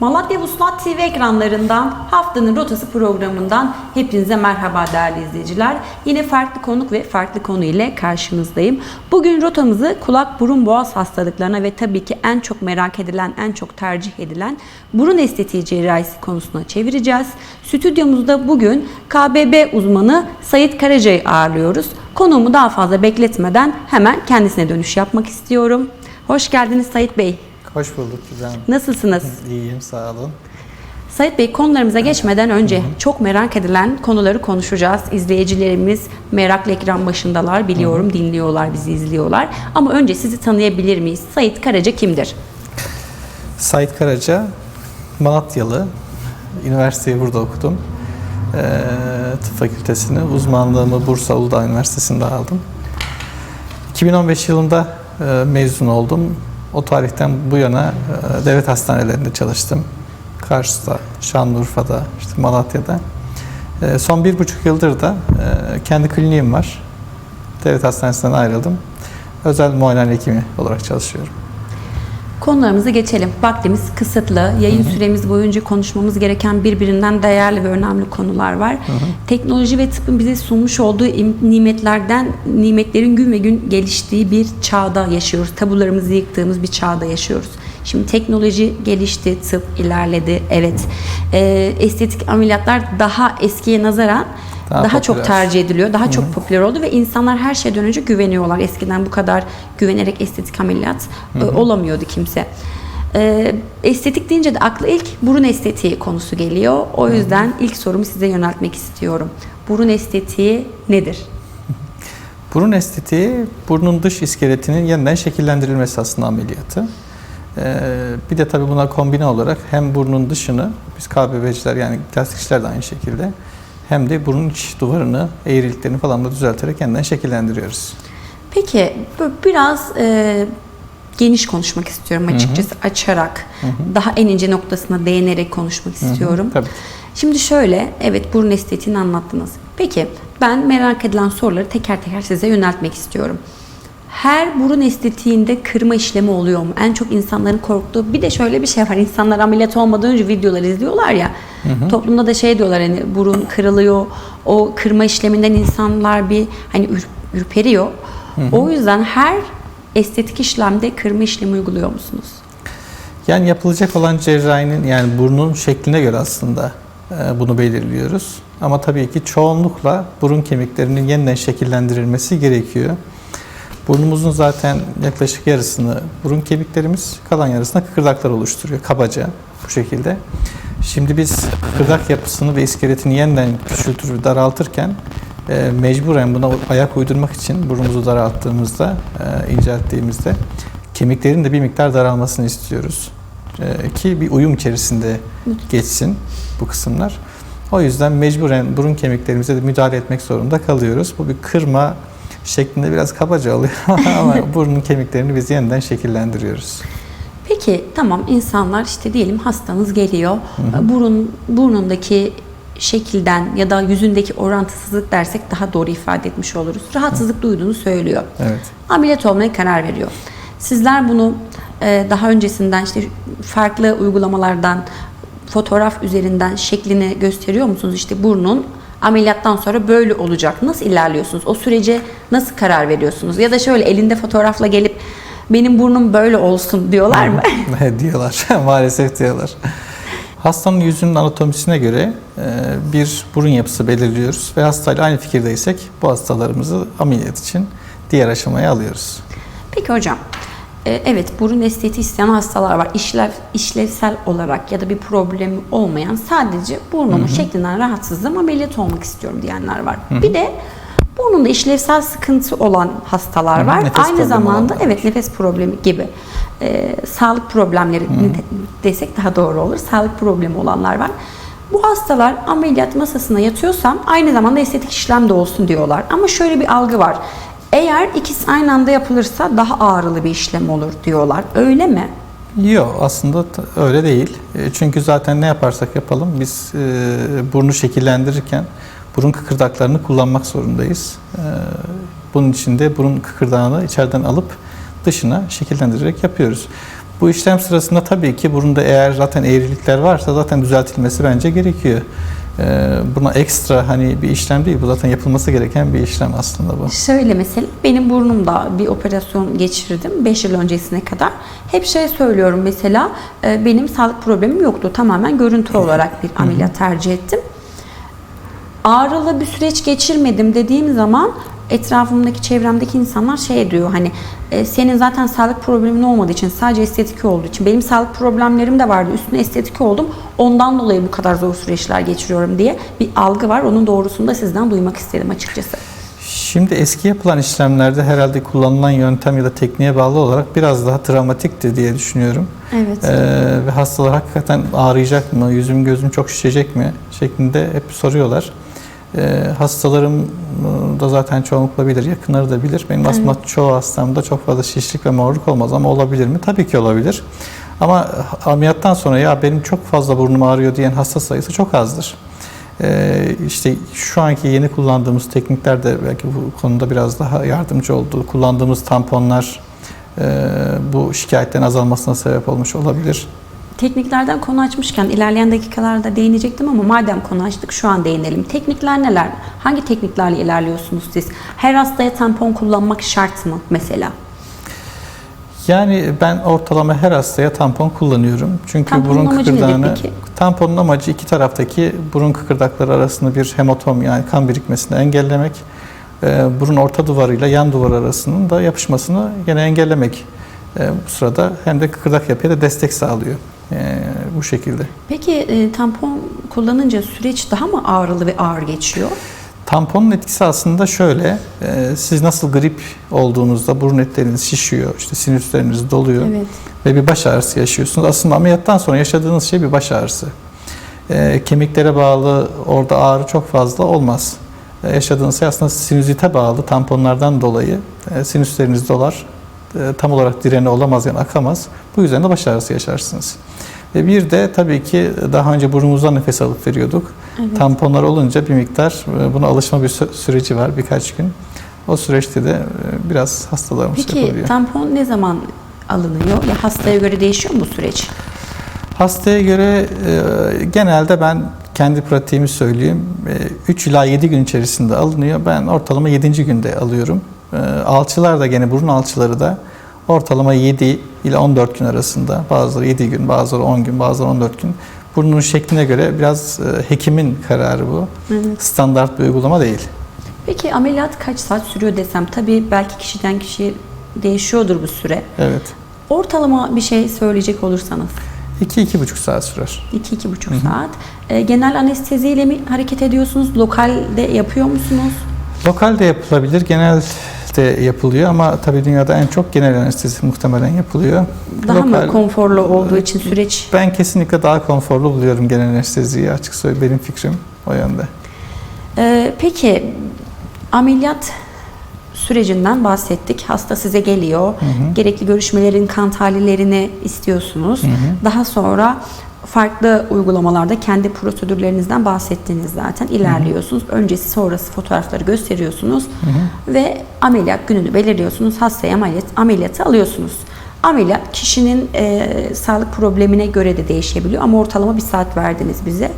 Malatya Vuslat TV ekranlarından haftanın rotası programından hepinize merhaba değerli izleyiciler. Yine farklı konuk ve farklı konu ile karşınızdayım. Bugün rotamızı kulak burun boğaz hastalıklarına ve tabii ki en çok merak edilen, en çok tercih edilen burun estetiği cerrahisi konusuna çevireceğiz. Stüdyomuzda bugün KBB uzmanı Sayit Karaca'yı ağırlıyoruz. Konuğumu daha fazla bekletmeden hemen kendisine dönüş yapmak istiyorum. Hoş geldiniz Sayit Bey. Hoş bulduk güzel. Nasılsınız? İyiyim sağ olun. Sayit Bey konularımıza geçmeden önce çok merak edilen konuları konuşacağız. İzleyicilerimiz merakla ekran başındalar, biliyorum dinliyorlar, bizi izliyorlar. Ama önce sizi tanıyabilir miyiz? Sayit Karaca kimdir? Sait Karaca, Malatyalı. Üniversiteyi burada okudum. Ee, tıp fakültesini, uzmanlığımı Bursa Uludağ Üniversitesi'nde aldım. 2015 yılında e, mezun oldum. O tarihten bu yana e, devlet hastanelerinde çalıştım. Kars'ta, Şanlıurfa'da, işte Malatya'da. E, son bir buçuk yıldır da e, kendi kliniğim var. Devlet hastanesinden ayrıldım. Özel muayene hekimi olarak çalışıyorum. Konularımıza geçelim. Vaktimiz kısıtlı. Yayın süremiz boyunca konuşmamız gereken birbirinden değerli ve önemli konular var. Teknoloji ve tıbbın bize sunmuş olduğu im- nimetlerden, nimetlerin gün ve gün geliştiği bir çağda yaşıyoruz. Tabularımızı yıktığımız bir çağda yaşıyoruz. Şimdi teknoloji gelişti, tıp ilerledi. Evet. Ee, estetik ameliyatlar daha eskiye nazaran daha, Daha çok tercih ediliyor. Daha çok popüler oldu ve insanlar her şeyden önce güveniyorlar. Eskiden bu kadar güvenerek estetik ameliyat e, olamıyordu kimse. E, estetik deyince de akla ilk burun estetiği konusu geliyor. O yüzden ilk sorumu size yöneltmek istiyorum. Burun estetiği nedir? Burun estetiği, burnun dış iskeletinin yeniden şekillendirilmesi aslında ameliyatı. Ee, bir de tabii buna kombine olarak hem burnun dışını, biz KBB'ciler yani plastikçiler de aynı şekilde, hem de burun iç duvarını, eğriliklerini falan da düzelterek yeniden şekillendiriyoruz. Peki biraz e, geniş konuşmak istiyorum açıkçası açarak. Daha en ince noktasına değinerek konuşmak istiyorum. Tabii. Şimdi şöyle, evet burun estetiğini anlattınız. Peki ben merak edilen soruları teker teker size yöneltmek istiyorum. Her burun estetiğinde kırma işlemi oluyor mu? En çok insanların korktuğu bir de şöyle bir şey var. İnsanlar ameliyat olmadan önce videoları izliyorlar ya. Toplumda da şey diyorlar hani burun kırılıyor. O kırma işleminden insanlar bir hani ür- ürperiyor. O yüzden her estetik işlemde kırma işlemi uyguluyor musunuz? Yani yapılacak olan cerrahinin yani burnun şekline göre aslında e, bunu belirliyoruz. Ama tabii ki çoğunlukla burun kemiklerinin yeniden şekillendirilmesi gerekiyor. Burnumuzun zaten yaklaşık yarısını burun kemiklerimiz, kalan yarısına kıkırdaklar oluşturuyor kabaca bu şekilde. Şimdi biz kıkırdak yapısını ve iskeletini yeniden küçültür daraltırken e, mecburen buna ayak uydurmak için burnumuzu daralttığımızda, e, incelttiğimizde kemiklerin de bir miktar daralmasını istiyoruz. E, ki bir uyum içerisinde geçsin bu kısımlar. O yüzden mecburen burun kemiklerimize de müdahale etmek zorunda kalıyoruz. Bu bir kırma şeklinde biraz kabaca oluyor ama burnun kemiklerini biz yeniden şekillendiriyoruz. Peki tamam insanlar işte diyelim hastanız geliyor. Burun burnundaki şekilden ya da yüzündeki orantısızlık dersek daha doğru ifade etmiş oluruz. Rahatsızlık duyduğunu söylüyor. Evet. Ameliyat olmaya karar veriyor. Sizler bunu e, daha öncesinden işte farklı uygulamalardan fotoğraf üzerinden şeklini gösteriyor musunuz? İşte burnun ameliyattan sonra böyle olacak. Nasıl ilerliyorsunuz? O sürece nasıl karar veriyorsunuz? Ya da şöyle elinde fotoğrafla gelip benim burnum böyle olsun diyorlar mı? diyorlar. Maalesef diyorlar. Hastanın yüzünün anatomisine göre e, bir burun yapısı belirliyoruz ve hastayla aynı fikirdeysek bu hastalarımızı ameliyat için diğer aşamaya alıyoruz. Peki hocam. E, Evet burun estetiği isteyen hastalar var. İşlev, işlevsel olarak ya da bir problemi olmayan sadece burnumun şeklinden rahatsızlığım ameliyat olmak istiyorum diyenler var. Bir de burnunda işlevsel sıkıntı olan hastalar Hı hı, var. nefes Aynı zamanda evet nefes problemi gibi e, sağlık problemleri desek daha doğru olur. Sağlık problemi olanlar var. Bu hastalar ameliyat masasına yatıyorsam aynı zamanda estetik işlem de olsun diyorlar. Ama şöyle bir algı var. Eğer ikisi aynı anda yapılırsa daha ağrılı bir işlem olur diyorlar. Öyle mi? Yok aslında öyle değil. E, Çünkü zaten ne yaparsak yapalım biz e, burnu şekillendirirken burun kıkırdaklarını kullanmak zorundayız. E, bunun için de burun kıkırdağını içeriden alıp dışına şekillendirerek yapıyoruz. Bu işlem sırasında tabii ki burunda eğer zaten eğrilikler varsa zaten düzeltilmesi bence gerekiyor. Ee, buna ekstra hani bir işlem değil, bu zaten yapılması gereken bir işlem aslında bu. Şöyle mesela benim burnumda bir operasyon geçirdim 5 yıl öncesine kadar. Hep şey söylüyorum mesela e, benim sağlık problemim yoktu. Tamamen görüntü olarak bir ameliyat tercih ettim. Ağrılı bir süreç geçirmedim dediğim zaman etrafımdaki çevremdeki insanlar şey diyor hani e, senin zaten sağlık problemin olmadığı için sadece estetik olduğu için benim sağlık problemlerim de vardı üstüne estetik oldum ondan dolayı bu kadar zor süreçler geçiriyorum diye bir algı var onun doğrusunu da sizden duymak istedim açıkçası. Şimdi eski yapılan işlemlerde herhalde kullanılan yöntem ya da tekniğe bağlı olarak biraz daha travmatikti diye düşünüyorum. Evet. Ee, ve hastalar hakikaten ağrıyacak mı, yüzüm gözüm çok şişecek mi şeklinde hep soruyorlar. Ee, hastalarım e, da zaten çoğunlukla bilir, yakınları da bilir. Benim aslında çoğu hastamda çok fazla şişlik ve morluk olmaz ama olabilir mi? Tabii ki olabilir. Ama ameliyattan sonra ya benim çok fazla burnum ağrıyor diyen hasta sayısı çok azdır. Ee, işte şu anki yeni kullandığımız teknikler de belki bu konuda biraz daha yardımcı oldu. Kullandığımız tamponlar e, bu şikayetlerin azalmasına sebep olmuş olabilir. Tekniklerden konu açmışken ilerleyen dakikalarda değinecektim ama madem konu açtık şu an değinelim. Teknikler neler? Hangi tekniklerle ilerliyorsunuz siz? Her hastaya tampon kullanmak şart mı mesela? Yani ben ortalama her hastaya tampon kullanıyorum. Çünkü Tamponun burun amacı nedir kıkırdağını peki? tamponun amacı iki taraftaki burun kıkırdakları arasında bir hematom yani kan birikmesini engellemek. Ee, burun orta duvarıyla yan duvar arasının da yapışmasını gene engellemek. Ee, bu sırada hem de kıkırdak yapıya da destek sağlıyor. Ee, bu şekilde. Peki e, tampon kullanınca süreç daha mı ağrılı ve ağır geçiyor? Tamponun etkisi aslında şöyle, e, siz nasıl grip olduğunuzda burun etleriniz şişiyor, işte sinüsleriniz doluyor Evet. ve bir baş ağrısı yaşıyorsunuz. Aslında ameliyattan sonra yaşadığınız şey bir baş ağrısı. E, kemiklere bağlı orada ağrı çok fazla olmaz. E, yaşadığınız şey aslında sinüzite bağlı tamponlardan dolayı e, sinüsleriniz dolar, e, tam olarak direne olamaz yani akamaz. Bu yüzden de baş ağrısı yaşarsınız. Ve bir de tabii ki daha önce burnumuzdan nefes alıp veriyorduk. Evet. Tamponlar olunca bir miktar e, buna alışma bir sü- süreci var birkaç gün. O süreçte de e, biraz hastalarımız Peki yapabiliyor. tampon ne zaman alınıyor? Ya hastaya göre değişiyor mu bu süreç? Hastaya göre e, genelde ben kendi pratiğimi söyleyeyim. 3 ila 7 gün içerisinde alınıyor. Ben ortalama 7. günde alıyorum. E, alçılar da gene burun alçıları da ortalama 7 ile 14 gün arasında. Bazıları 7 gün, bazıları 10 gün, bazıları 14 gün. Burnun şekline göre biraz e, hekimin kararı bu. Evet. Standart bir uygulama değil. Peki ameliyat kaç saat sürüyor desem tabii belki kişiden kişiye değişiyordur bu süre. Evet. Ortalama bir şey söyleyecek olursanız 2-2,5 saat sürer. 2-2,5 saat. E, genel anesteziyle mi hareket ediyorsunuz? Lokalde yapıyor musunuz? Lokal de yapılabilir, genel de yapılıyor ama tabii dünyada en çok genel anestezi muhtemelen yapılıyor. Daha Lokal- mı konforlu olduğu için süreç? Ben kesinlikle daha konforlu buluyorum genel anesteziyi açık söyleyeyim benim fikrim o yönde. Ee, peki ameliyat sürecinden bahsettik. Hasta size geliyor. Gerekli görüşmelerin kan tahlillerini istiyorsunuz. Daha sonra farklı uygulamalarda kendi prosedürlerinizden bahsettiniz zaten. İlerliyorsunuz. Öncesi sonrası fotoğrafları gösteriyorsunuz ve ameliyat gününü belirliyorsunuz. Hastaya ameliyat ameliyatı alıyorsunuz. Ameliyat kişinin e, sağlık problemine göre de değişebiliyor ama ortalama bir saat verdiniz bize.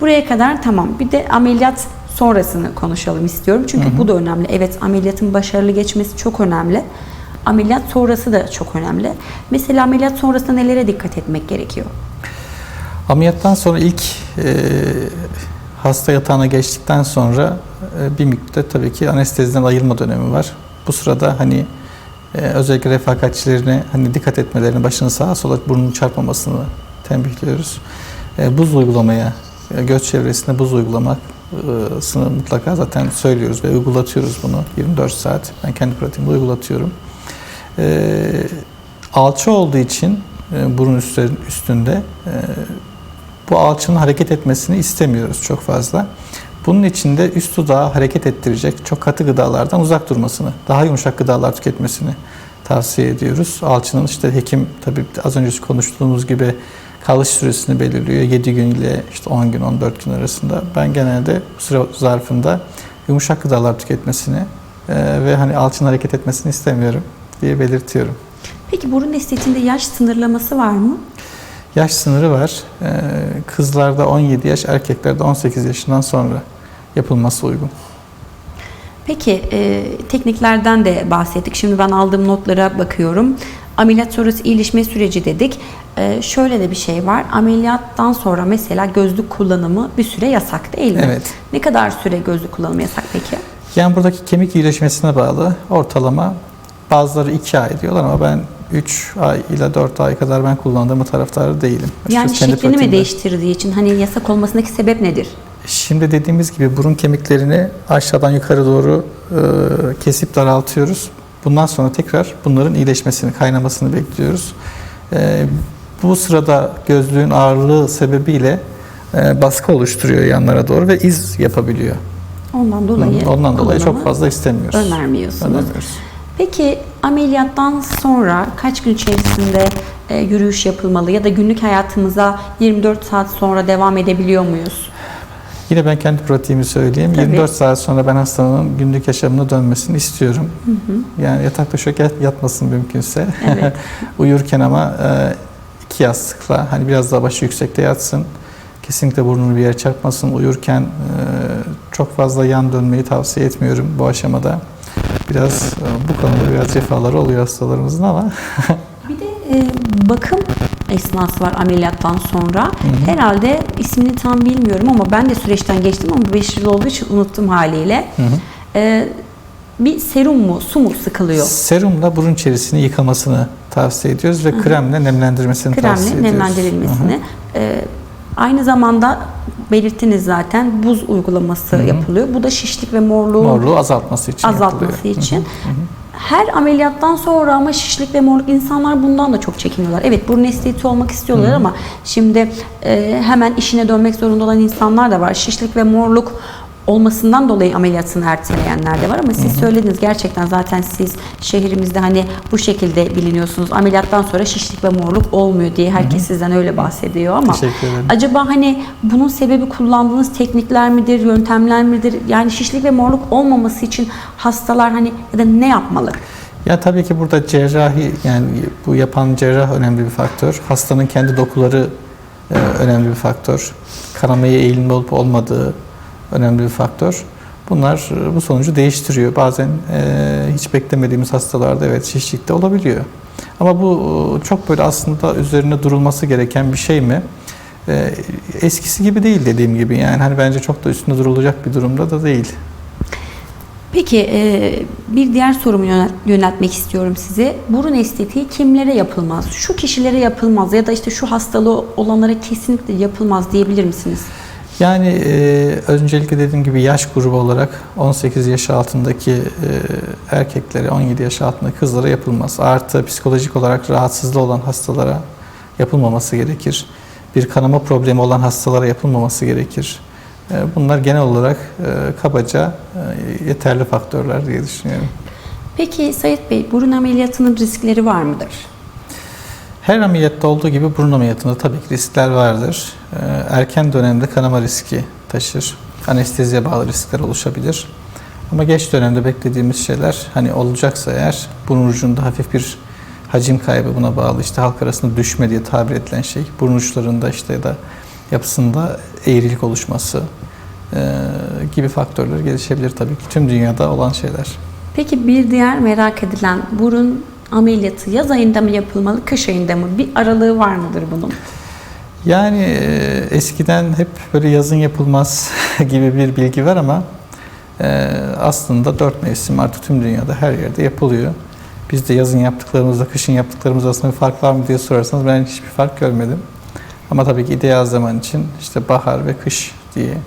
Buraya kadar tamam. Bir de ameliyat sonrasını konuşalım istiyorum. Çünkü bu da önemli. Evet ameliyatın başarılı geçmesi çok önemli. Ameliyat sonrası da çok önemli. Mesela ameliyat sonrasında nelere dikkat etmek gerekiyor? Ameliyattan sonra ilk e, hasta yatağına geçtikten sonra e, bir müddet tabii ki anesteziden ayılma dönemi var. Bu sırada hani e, özellikle refakatçilerine hani dikkat etmelerini, başını sağa sola burnunu çarpmamasını tembihliyoruz. E, buz uygulamaya, e, göz çevresinde buz uygulamasını mutlaka zaten söylüyoruz ve uygulatıyoruz bunu 24 saat. Ben kendi pratiğimde uygulatıyorum. E, alçı olduğu için e, burun üstünde e, bu alçının hareket etmesini istemiyoruz çok fazla. Bunun için de üst dudağı hareket ettirecek çok katı gıdalardan uzak durmasını, daha yumuşak gıdalar tüketmesini tavsiye ediyoruz. Alçının işte hekim tabii az önce konuştuğumuz gibi kalış süresini belirliyor. 7 gün ile işte 10 gün, 14 gün arasında. Ben genelde bu süre zarfında yumuşak gıdalar tüketmesini e, ve hani alçın hareket etmesini istemiyorum diye belirtiyorum. Peki burun estetiğinde yaş sınırlaması var mı? Yaş sınırı var. Ee, Kızlarda 17 yaş, erkeklerde 18 yaşından sonra yapılması uygun. Peki e, tekniklerden de bahsettik. Şimdi ben aldığım notlara bakıyorum. Ameliyat sonrası iyileşme süreci dedik. E, şöyle de bir şey var. Ameliyattan sonra mesela gözlük kullanımı bir süre yasak değil mi? Evet. Ne kadar süre gözlük kullanımı yasak peki? Yani buradaki kemik iyileşmesine bağlı ortalama bazıları 2 ay diyorlar ama ben 3 ay ile 4 ay kadar ben kullandığım taraftarı değilim. Yani Açıkçası kendi şeklini mi pratiğimde. değiştirdiği için hani yasak olmasındaki sebep nedir? Şimdi dediğimiz gibi burun kemiklerini aşağıdan yukarı doğru e, kesip daraltıyoruz. Bundan sonra tekrar bunların iyileşmesini, kaynamasını bekliyoruz. E, bu sırada gözlüğün ağırlığı sebebiyle e, baskı oluşturuyor yanlara doğru ve iz yapabiliyor. Ondan dolayı Ondan dolayı çok fazla istemiyoruz. önermiyorsunuz. Önermiyoruz. Peki ameliyattan sonra kaç gün içerisinde e, yürüyüş yapılmalı ya da günlük hayatımıza 24 saat sonra devam edebiliyor muyuz? Yine ben kendi pratiğimi söyleyeyim. Tabii. 24 saat sonra ben hastanın günlük yaşamına dönmesini istiyorum. Yani yatakta şöyle yat- yatmasın mümkünse. Evet. Uyurken ama e, iki yastıkla hani biraz daha başı yüksekte yatsın. Kesinlikle burnunu bir yere çarpmasın. Uyurken e, çok fazla yan dönmeyi tavsiye etmiyorum bu aşamada. Biraz e, bu konuda biraz cefaları oluyor hastalarımızın ama Bir de e, bakım esnası var ameliyattan sonra. Herhalde ismini tam bilmiyorum ama ben de süreçten geçtim ama 5 yıl olduğu için unuttum haliyle. E, bir serum mu, su mu sıkılıyor? serumla burun içerisini yıkamasını tavsiye ediyoruz ve kremle nemlendirmesini tavsiye kremle ediyoruz. nemlendirilmesini. Ee, aynı zamanda belirttiniz zaten buz uygulaması yapılıyor. Bu da şişlik ve morluğu Morluğu azaltması için azaltması yapılıyor. için. Her ameliyattan sonra ama şişlik ve morluk insanlar bundan da çok çekiniyorlar. Evet burun estetiği olmak istiyorlar ama şimdi e, hemen işine dönmek zorunda olan insanlar da var. Şişlik ve morluk olmasından dolayı ameliyatını erteleyenler de var ama siz söylediniz gerçekten zaten siz şehrimizde hani bu şekilde biliniyorsunuz. Ameliyattan sonra şişlik ve morluk olmuyor diye herkes sizden öyle bahsediyor ama Teşekkür ederim. acaba hani bunun sebebi kullandığınız teknikler midir, yöntemler midir? Yani şişlik ve morluk olmaması için hastalar hani ya da ne yapmalı? Ya tabii ki burada cerrahi yani bu yapan cerrah önemli bir faktör. Hastanın kendi dokuları e, önemli bir faktör. Kanamaya eğilimli olup olmadığı önemli bir faktör. Bunlar e, bu sonucu değiştiriyor. Bazen e, hiç beklemediğimiz hastalarda evet şişlik de olabiliyor. Ama bu e, çok böyle aslında üzerine durulması gereken bir şey mi? E, eskisi gibi değil dediğim gibi yani hani bence çok da üstünde durulacak bir durumda da değil. Peki e, bir diğer sorumu yönel- yöneltmek istiyorum size. Burun estetiği kimlere yapılmaz? Şu kişilere yapılmaz ya da işte şu hastalığı olanlara kesinlikle yapılmaz diyebilir misiniz? Yani e, öncelikle dediğim gibi yaş grubu olarak 18 yaş altındaki e, erkeklere, 17 yaş altında kızlara yapılmaz. Artı psikolojik olarak rahatsızlığı olan hastalara yapılmaması gerekir. Bir kanama problemi olan hastalara yapılmaması gerekir. E, bunlar genel olarak e, kabaca e, yeterli faktörler diye düşünüyorum. Peki Sayit Bey burun ameliyatının riskleri var mıdır? Her ameliyatta olduğu gibi burun ameliyatında tabii ki riskler vardır. Ee, Erken dönemde kanama riski taşır. Anesteziye bağlı riskler oluşabilir. Ama geç dönemde beklediğimiz şeyler hani olacaksa eğer burun ucunda hafif bir hacim kaybı buna bağlı işte halk arasında düşme diye tabir edilen şey burun uçlarında işte ya da yapısında eğrilik oluşması e, gibi faktörler gelişebilir tabii ki tüm dünyada olan şeyler. Peki bir diğer merak edilen burun ameliyatı yaz ayında mı yapılmalı, kış ayında mı? Bir aralığı var mıdır bunun? Yani e, eskiden hep böyle yazın yapılmaz gibi bir bilgi var ama e, aslında dört mevsim artık tüm dünyada her yerde yapılıyor. Biz de yazın yaptıklarımızla kışın yaptıklarımız arasında bir fark var mı diye sorarsanız ben hiçbir fark görmedim. Ama tabii ki ideal zaman için işte bahar ve kış diye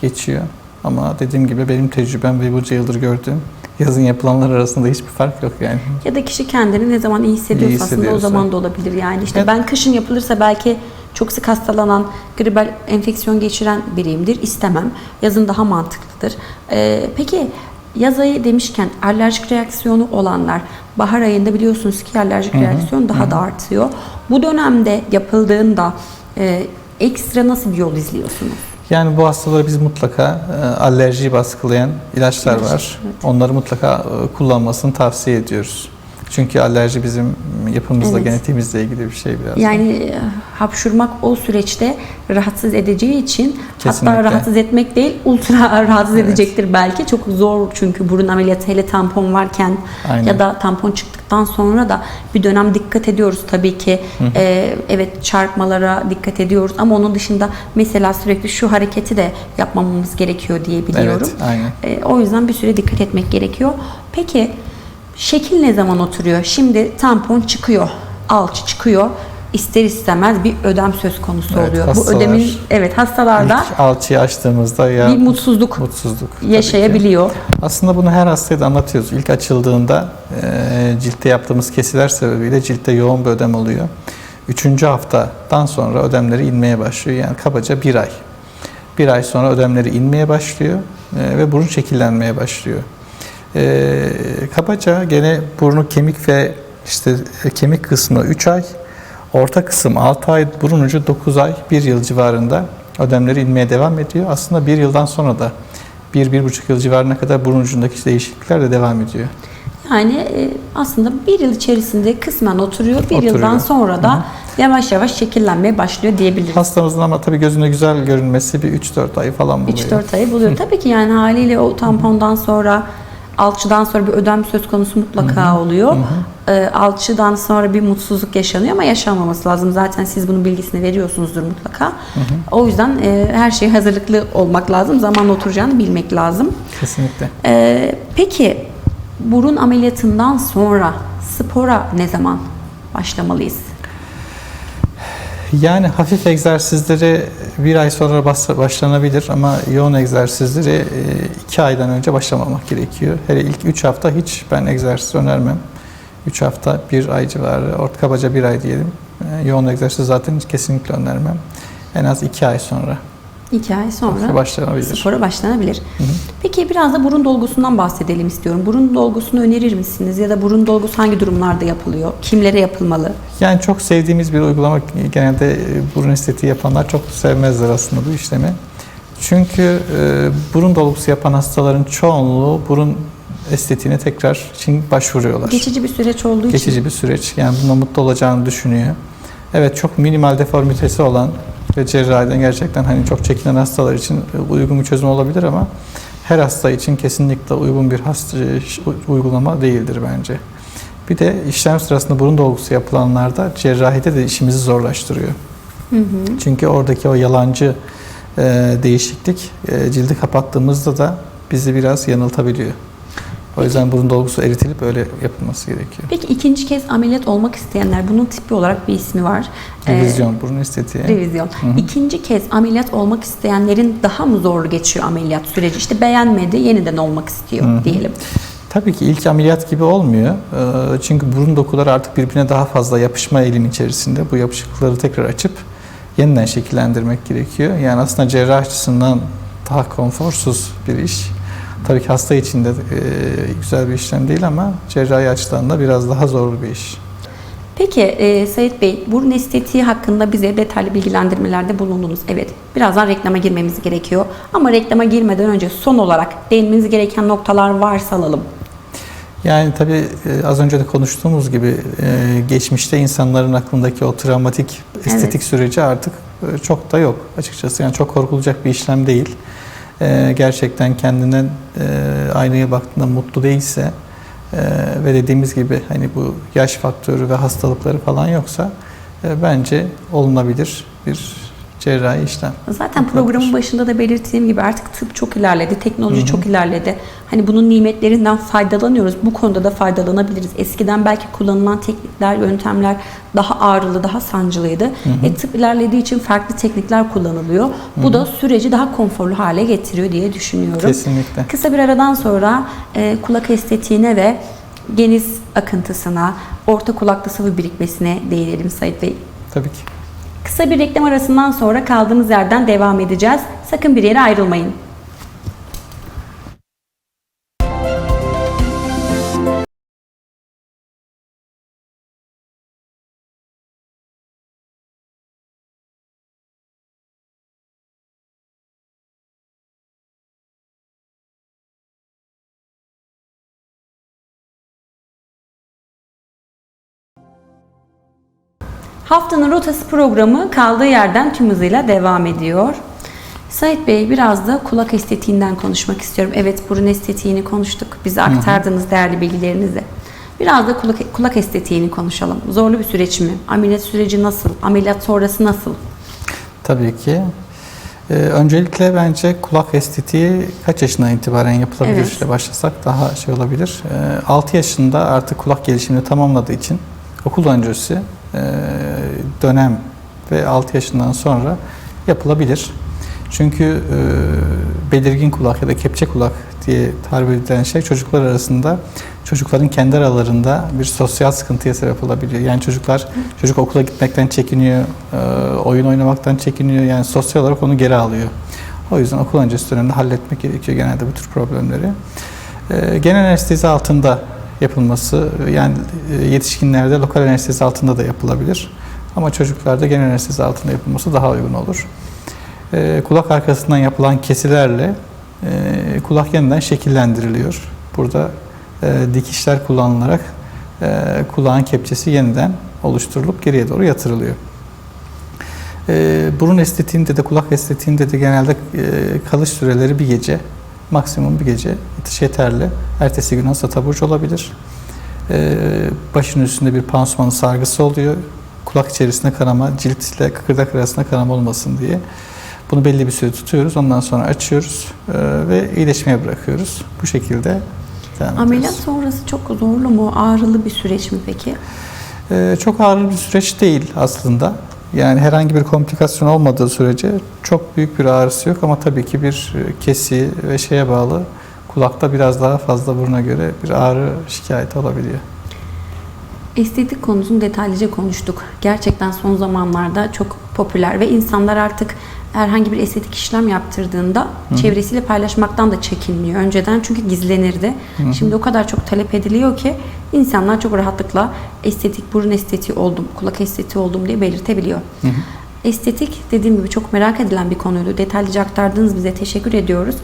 geçiyor. Ama dediğim gibi benim tecrübem ve bunca yıldır gördüğüm yazın yapılanlar arasında hiçbir fark yok yani. Ya da kişi kendini ne zaman iyi hissediyorsa, İyi aslında o hissediyorsa. zaman da olabilir. Yani işte Evet. ben kışın yapılırsa belki çok sık hastalanan, gribal enfeksiyon geçiren biriyimdir. istemem. Yazın daha mantıklıdır. Ee, peki yaz ayı demişken alerjik reaksiyonu olanlar bahar ayında biliyorsunuz ki alerjik reaksiyon daha da artıyor. Bu dönemde yapıldığında e, ekstra nasıl bir yol izliyorsunuz? Yani bu hastalara biz mutlaka e, alerjiyi baskılayan ilaçlar İlaç, var. evet. Onları mutlaka e, kullanmasını tavsiye ediyoruz. Çünkü alerji bizim yapımızla, Evet. genetiğimizle ilgili bir şey biraz. Yani e, hapşurmak o süreçte rahatsız edeceği için Kesinlikle. hatta rahatsız etmek değil ultra rahatsız Evet. edecektir belki. Çok zor çünkü burun ameliyatı hele tampon varken Aynen. ya da tampon çıktıktan sonra da bir dönem dikkat ediyoruz tabii ki. E, evet çarpmalara dikkat ediyoruz ama onun dışında mesela sürekli şu hareketi de yapmamamız gerekiyor diye biliyorum. Evet, aynen. E, o yüzden bir süre dikkat etmek gerekiyor. Peki şekil ne zaman oturuyor? Şimdi tampon çıkıyor, alçı çıkıyor. İster istemez bir ödem söz konusu Evet, oluyor. Bu hastalar- ödemin evet hastalarda alçıyı açtığımızda ya bir mutsuzluk mutsuzluk yaşayabiliyor. Aslında bunu her hastaya da anlatıyoruz. İlk açıldığında e, ciltte yaptığımız kesiler sebebiyle ciltte yoğun bir ödem oluyor. Üçüncü haftadan sonra ödemleri inmeye başlıyor. Yani kabaca bir ay. Bir ay sonra ödemleri inmeye başlıyor e, ve burun şekillenmeye başlıyor. E, kabaca gene burnu kemik ve işte e, kemik kısmı 3 ay, orta kısım 6 ay, burun ucu 9 ay, 1 yıl civarında ödemleri inmeye devam ediyor. Aslında bir yıldan sonra da 1-1,5 yıl civarına kadar burun ucundaki değişiklikler de devam ediyor. Yani e, aslında bir yıl içerisinde kısmen oturuyor. Bir Oturuyor. yıldan sonra da yavaş yavaş şekillenmeye başlıyor diyebiliriz. Hastamızın ama tabii gözüne güzel görünmesi bir 3-4 ay falan buluyor. 3-4 ayı buluyor. Tabii ki yani haliyle o tampondan sonra alçıdan sonra bir ödem söz konusu mutlaka oluyor. Ee, alçıdan sonra bir mutsuzluk yaşanıyor ama yaşanmaması lazım. Zaten siz bunun bilgisini veriyorsunuzdur mutlaka. O yüzden e, her şeye hazırlıklı olmak lazım. Zamanla oturacağını bilmek lazım. Kesinlikle. Ee, peki burun ameliyatından sonra spora ne zaman başlamalıyız? Yani hafif egzersizleri bir ay sonra başlanabilir ama yoğun egzersizleri 2 aydan önce başlamamak gerekiyor. Hele ilk 3 hafta hiç ben egzersiz önermem. 3 hafta, 1 ay civarı, orta kabaca 1 ay diyelim. E, Yoğun egzersiz zaten kesinlikle önermem. En az 2 ay sonra 2 ay sonra başlanabilir. spora başlanabilir. Peki biraz da burun dolgusundan bahsedelim istiyorum. Burun dolgusunu önerir misiniz? Ya da burun dolgusu hangi durumlarda yapılıyor? Kimlere yapılmalı? Yani çok sevdiğimiz bir uygulama genelde e, burun estetiği yapanlar çok sevmezler aslında bu işlemi. Çünkü e, burun dolgusu yapan hastaların çoğunluğu burun estetiğine tekrar için başvuruyorlar. Geçici bir süreç olduğu için. Geçici bir süreç. Yani bununla mutlu olacağını düşünüyor. Evet çok minimal deformitesi olan ve cerrahiden gerçekten hani çok çekinen hastalar için uygun bir çözüm olabilir ama her hasta için kesinlikle uygun bir hasta, uygulama değildir bence. Bir de işlem sırasında burun dolgusu yapılanlarda cerrahide de işimizi zorlaştırıyor. Çünkü oradaki o yalancı e, değişiklik e, cildi kapattığımızda da bizi biraz yanıltabiliyor. O yüzden burun dolgusu eritilip öyle yapılması gerekiyor. Peki ikinci kez ameliyat olmak isteyenler, bunun tipi olarak bir ismi var. Ee, Revizyon, burun estetiği. Revizyon. İkinci kez ameliyat olmak isteyenlerin daha mı zor geçiyor ameliyat süreci? İşte beğenmedi, yeniden olmak istiyor diyelim. Tabii ki ilk ameliyat gibi olmuyor. Ee, Çünkü burun dokuları artık birbirine daha fazla yapışma eğilimi içerisinde. Bu yapışıklıkları tekrar açıp yeniden şekillendirmek gerekiyor. Yani aslında cerrah açısından daha konforsuz bir iş. Tabii ki hasta için de e, güzel bir işlem değil ama cerrahi açıdan da biraz daha zorlu bir iş. Peki e, Sayit Bey, burun estetiği hakkında bize detaylı bilgilendirmelerde bulundunuz. Evet, birazdan reklama girmemiz gerekiyor. Ama reklama girmeden önce son olarak değinmeniz gereken noktalar varsa alalım. Yani tabii e, az önce de konuştuğumuz gibi e, geçmişte insanların aklındaki o travmatik estetik Evet. süreci artık e, çok da yok açıkçası. Yani çok korkulacak bir işlem değil. E, Gerçekten kendinden e, aynaya baktığında mutlu değilse e, ve dediğimiz gibi hani bu yaş faktörü ve hastalıkları falan yoksa e, bence olunabilir bir cerrahi işlem. Zaten programın başında da belirttiğim gibi artık tıp çok ilerledi, teknoloji çok ilerledi. Hani bunun nimetlerinden faydalanıyoruz. Bu konuda da faydalanabiliriz. Eskiden belki kullanılan teknikler, yöntemler daha ağrılı, daha sancılıydı. E, tıp ilerlediği için farklı teknikler kullanılıyor. Bu da süreci daha konforlu hale getiriyor diye düşünüyorum. Kesinlikle. Kısa bir aradan sonra e, kulak estetiğine ve geniz akıntısına, orta kulakta sıvı birikmesine değinelim Sayit Bey. Tabii ki. Kısa bir reklam arasından sonra kaldığımız yerden devam edeceğiz. Sakın bir yere ayrılmayın. Haftanın rotası programı kaldığı yerden tüm hızıyla devam ediyor. Sait Bey biraz da kulak estetiğinden konuşmak istiyorum. Evet burun estetiğini konuştuk. Bize aktardığınız değerli bilgilerinizi. Biraz da kulak, kulak estetiğini konuşalım. Zorlu bir süreç mi? Ameliyat süreci nasıl? Ameliyat sonrası nasıl? Tabii ki. Ee, öncelikle bence kulak estetiği kaç yaşından itibaren yapılabilir Evet. ile başlasak daha şey olabilir. Ee, 6 yaşında artık kulak gelişimini tamamladığı için okul öncesi dönem ve 6 yaşından sonra yapılabilir. Çünkü e, belirgin kulak ya da kepçe kulak diye tarif edilen şey çocuklar arasında çocukların kendi aralarında bir sosyal sıkıntıya sebep olabiliyor. Yani çocuklar çocuk okula gitmekten çekiniyor, e, oyun oynamaktan çekiniyor. Yani sosyal olarak onu geri alıyor. O yüzden okul öncesi dönemde halletmek gerekiyor genelde bu tür problemleri. E, genel anestezi altında yapılması yani e, yetişkinlerde lokal anestezi altında da yapılabilir. Ama çocuklarda genel anestezi altında yapılması daha uygun olur. E, kulak arkasından yapılan kesilerle e, kulak yeniden şekillendiriliyor. Burada e, dikişler kullanılarak e, kulağın kepçesi yeniden oluşturulup geriye doğru yatırılıyor. E, burun estetiğinde de kulak estetiğinde de genelde e, kalış süreleri bir gece, maksimum bir gece yatış yeterli. Ertesi gün hasta taburcu olabilir. E, başın üstünde bir pansumanın sargısı oluyor. Kulak içerisinde kanama, cilt ile kıkırdak arasında kanama olmasın diye. Bunu belli bir süre tutuyoruz. Ondan sonra açıyoruz e, ve iyileşmeye bırakıyoruz. Bu şekilde devam ediyoruz. Ameliyat sonrası çok zorlu mu? Ağrılı bir süreç mi peki? Ee, çok ağır bir süreç değil aslında. Yani herhangi bir komplikasyon olmadığı sürece çok büyük bir ağrısı yok ama tabii ki bir e, kesi ve şeye bağlı kulakta biraz daha fazla buruna göre bir ağrı şikayeti olabiliyor. Estetik konusunu detaylıca konuştuk. Gerçekten son zamanlarda çok popüler ve insanlar artık herhangi bir estetik işlem yaptırdığında çevresiyle paylaşmaktan da çekinmiyor. Önceden çünkü gizlenirdi. Şimdi o kadar çok talep ediliyor ki insanlar çok rahatlıkla estetik, burun estetiği oldum, kulak estetiği oldum diye belirtebiliyor. Estetik dediğim gibi çok merak edilen bir konuydu. Detaylıca aktardığınız bize teşekkür ediyoruz.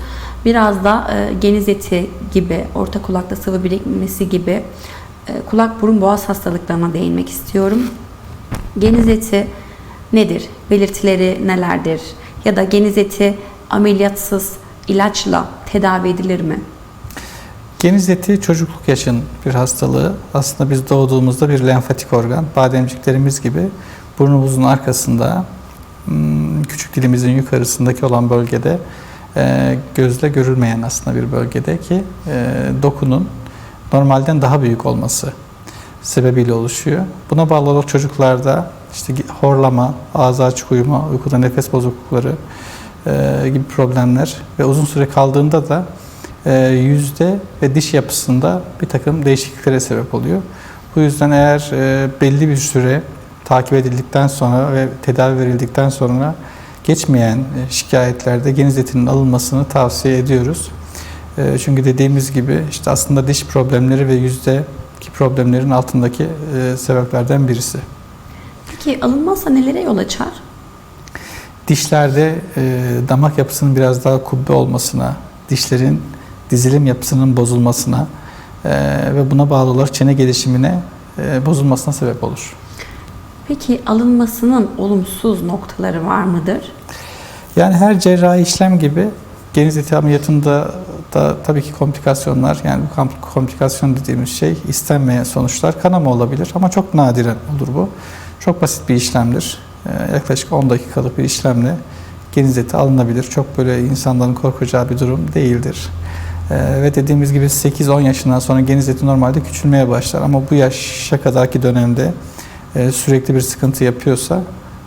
Biraz da e, geniz eti gibi, orta kulakta sıvı birikmesi gibi e, kulak burun boğaz hastalıklarına değinmek istiyorum. Geniz eti nedir? Belirtileri nelerdir? Ya da geniz eti ameliyatsız ilaçla tedavi edilir mi? Geniz eti çocukluk yaşın bir hastalığı. Aslında biz doğduğumuzda bir lenfatik organ. Bademciklerimiz gibi burnumuzun arkasında hmm, küçük dilimizin yukarısındaki olan bölgede e, gözle görülmeyen aslında bir bölgede ki e, dokunun normalden daha büyük olması sebebiyle oluşuyor. Buna bağlı olarak çocuklarda işte horlama, ağzı açık uyuma, uykuda nefes bozuklukları e, gibi problemler ve uzun süre kaldığında da yüzde ve diş yapısında bir takım değişikliklere sebep oluyor. Bu yüzden eğer belli bir süre takip edildikten sonra ve tedavi verildikten sonra geçmeyen e, şikayetlerde geniz etinin alınmasını tavsiye ediyoruz. E, Çünkü dediğimiz gibi işte aslında diş problemleri ve yüzdeki problemlerin altındaki e, sebeplerden birisi. Peki alınmazsa nelere yol açar? Dişlerde damak yapısının biraz daha kubbe olmasına, dişlerin dizilim yapısının bozulmasına ve buna bağlı olarak çene gelişimine bozulmasına sebep olur. Peki alınmasının olumsuz noktaları var mıdır? Yani her cerrahi işlem gibi geniz eti ameliyatında da tabii ki komplikasyonlar yani bu kom- komplikasyon dediğimiz şey istenmeyen sonuçlar kanama olabilir ama çok nadiren olur bu. Çok basit bir işlemdir. Ee, yaklaşık 10 dakikalık bir işlemle geniz eti alınabilir. Çok böyle insanların korkacağı bir durum değildir. Ee, ve dediğimiz gibi 8-10 yaşından sonra geniz eti normalde küçülmeye başlar ama bu yaşa kadarki dönemde sürekli bir sıkıntı yapıyorsa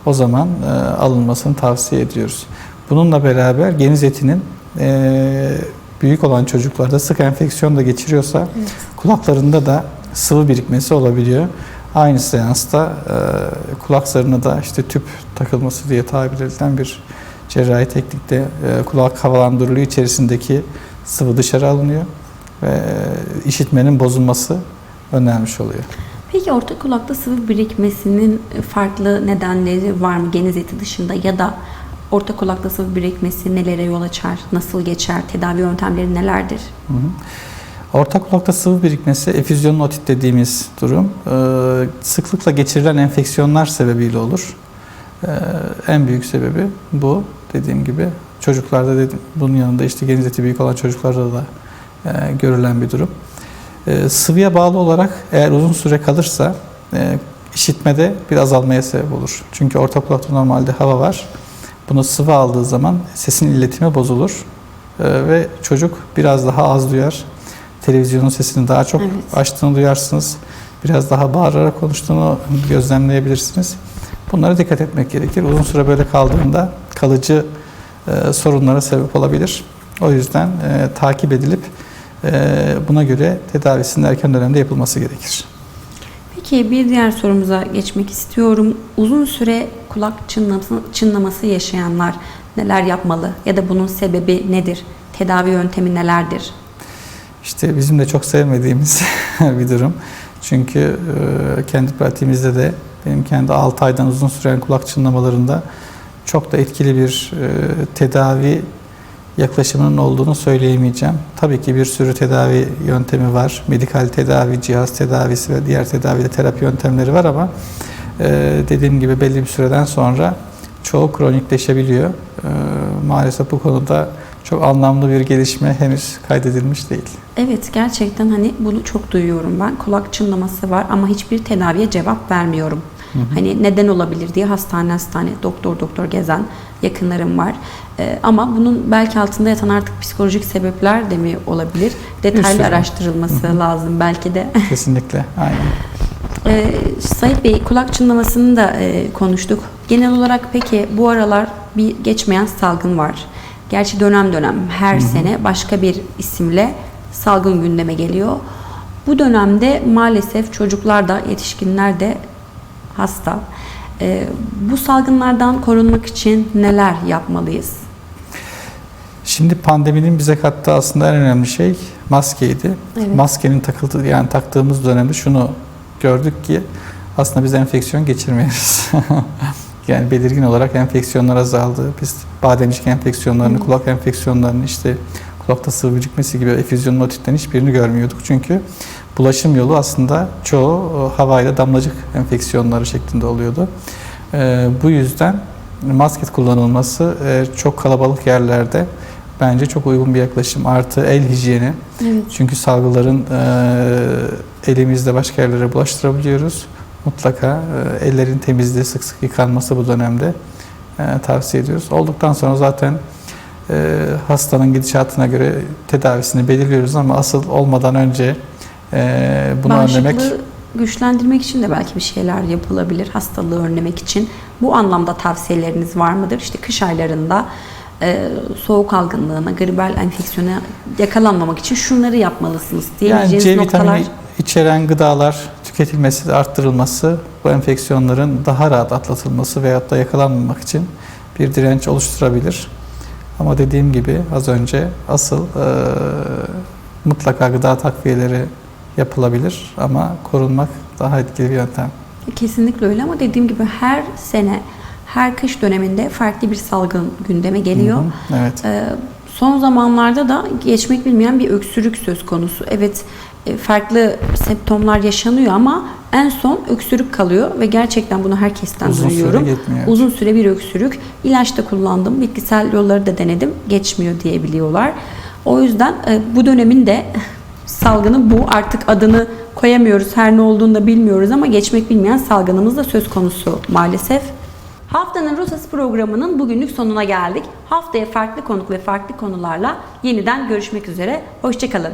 o zaman e, alınmasını tavsiye ediyoruz. Bununla beraber geniz etinin e, büyük olan çocuklarda sık enfeksiyon da geçiriyorsa kulaklarında da sıvı birikmesi olabiliyor. Aynı seansta e, kulak zarına da işte tüp takılması diye tabir edilen bir cerrahi teknikte e, kulak havalandırılıyor içerisindeki sıvı dışarı alınıyor ve e, işitmenin bozulması önlenmiş oluyor. Peki orta kulakta sıvı birikmesinin farklı nedenleri var mı geniz eti dışında ya da orta kulakta sıvı birikmesi nelere yol açar, nasıl geçer, tedavi yöntemleri nelerdir? Hı hı. Orta kulakta sıvı birikmesi efüzyonun otit dediğimiz durum e, sıklıkla geçirilen enfeksiyonlar sebebiyle olur. E, en büyük sebebi bu dediğim gibi. Çocuklarda dedim, bunun yanında işte geniz eti büyük olan çocuklarda da e, görülen bir durum. E, sıvıya bağlı olarak eğer uzun süre kalırsa e, işitmede bir azalmaya sebep olur. Çünkü orta kulakta normalde hava var. Bunu sıvı aldığı zaman sesin iletimi bozulur E, ve çocuk biraz daha az duyar. Televizyonun sesini daha çok Evet. açtığını duyarsınız. Biraz daha bağırarak konuştuğunu gözlemleyebilirsiniz. Bunlara dikkat etmek gerekir. Uzun süre böyle kaldığında kalıcı e, sorunlara sebep olabilir. O yüzden e, takip edilip buna göre tedavisinin erken dönemde yapılması gerekir. Peki bir diğer sorumuza geçmek istiyorum. Uzun süre kulak çınlaması, çınlaması yaşayanlar neler yapmalı ya da bunun sebebi nedir? Tedavi yöntemi nelerdir? İşte bizim de çok sevmediğimiz bir durum. Çünkü e, kendi pratiğimizde de benim kendi 6 aydan uzun süren kulak çınlamalarında çok da etkili bir e, tedavi yaklaşımının olduğunu söyleyemeyeceğim. Tabii ki bir sürü tedavi yöntemi var. Medikal tedavi, cihaz tedavisi ve diğer tedavi de terapi yöntemleri var ama e, dediğim gibi belli bir süreden sonra çoğu kronikleşebiliyor. E, maalesef bu konuda çok anlamlı bir gelişme henüz kaydedilmiş değil. Evet gerçekten hani bunu çok duyuyorum ben. Kulak çınlaması var ama hiçbir tedaviye cevap vermiyorum. Hani neden olabilir diye hastane hastane doktor doktor gezen yakınlarım var. Ee, ama bunun belki altında yatan artık psikolojik sebepler de mi olabilir? Detaylı araştırılması lazım belki de. Kesinlikle. Aynen. Ee, Sait Bey kulak çınlamasını da e, konuştuk. Genel olarak peki bu aralar bir geçmeyen salgın var. Gerçi dönem dönem her sene başka bir isimle salgın gündeme geliyor. Bu dönemde maalesef çocuklar da yetişkinler de hasta. Ee, bu salgınlardan korunmak için neler yapmalıyız? Şimdi pandeminin bize kattığı aslında en önemli şey maskeydi. Evet. Maskenin takıldığı yani taktığımız dönemde şunu gördük ki aslında biz enfeksiyon geçirmiyoruz. yani belirgin olarak enfeksiyonlar azaldı. Biz bademcik enfeksiyonlarını, kulak enfeksiyonlarını işte kulakta sıvı birikmesi gibi efüzyonun otitten hiçbirini görmüyorduk. Çünkü bulaşım yolu aslında çoğu e, havayla damlacık enfeksiyonları şeklinde oluyordu. Ee, bu yüzden maske kullanılması e, çok kalabalık yerlerde bence çok uygun bir yaklaşım. Artı el hijyeni. Evet. Çünkü salgıların e, elimizde başka yerlere bulaştırabiliyoruz. Mutlaka e, ellerin temizliği, sık sık yıkanması bu dönemde e, tavsiye ediyoruz. Olduktan sonra zaten e, hastanın gidişatına göre tedavisini belirliyoruz ama asıl olmadan önce e, bunu önlemek Bağışıklığı güçlendirmek için de belki bir şeyler yapılabilir hastalığı önlemek için. Bu anlamda tavsiyeleriniz var mıdır? İşte kış aylarında e, soğuk algınlığına, gribal enfeksiyona yakalanmamak için şunları yapmalısınız yani diyebileceğiniz C noktalar. vitamini içeren gıdalar tüketilmesi, arttırılması bu enfeksiyonların daha rahat atlatılması veyahut da yakalanmamak için bir direnç oluşturabilir. Ama dediğim gibi az önce asıl e, mutlaka gıda takviyeleri yapılabilir ama korunmak daha etkili bir yöntem. Kesinlikle öyle ama dediğim gibi her sene, her kış döneminde farklı bir salgın gündeme geliyor. Hı hı, Evet. Ee, son zamanlarda da geçmek bilmeyen bir öksürük söz konusu. Evet e, farklı semptomlar yaşanıyor ama en son öksürük kalıyor ve gerçekten bunu herkesten Uzun süre duyuyorum. gitmiyor. Uzun süre bir öksürük. İlaç da kullandım, bitkisel yolları da denedim, geçmiyor diyebiliyorlar. O yüzden e, bu dönemin de salgını bu artık adını koyamıyoruz. Her ne olduğunu da bilmiyoruz ama geçmek bilmeyen salgınımız da söz konusu maalesef. Haftanın Rotası programının bugünlük sonuna geldik. Haftaya farklı konuk ve farklı konularla yeniden görüşmek üzere. Hoşçakalın.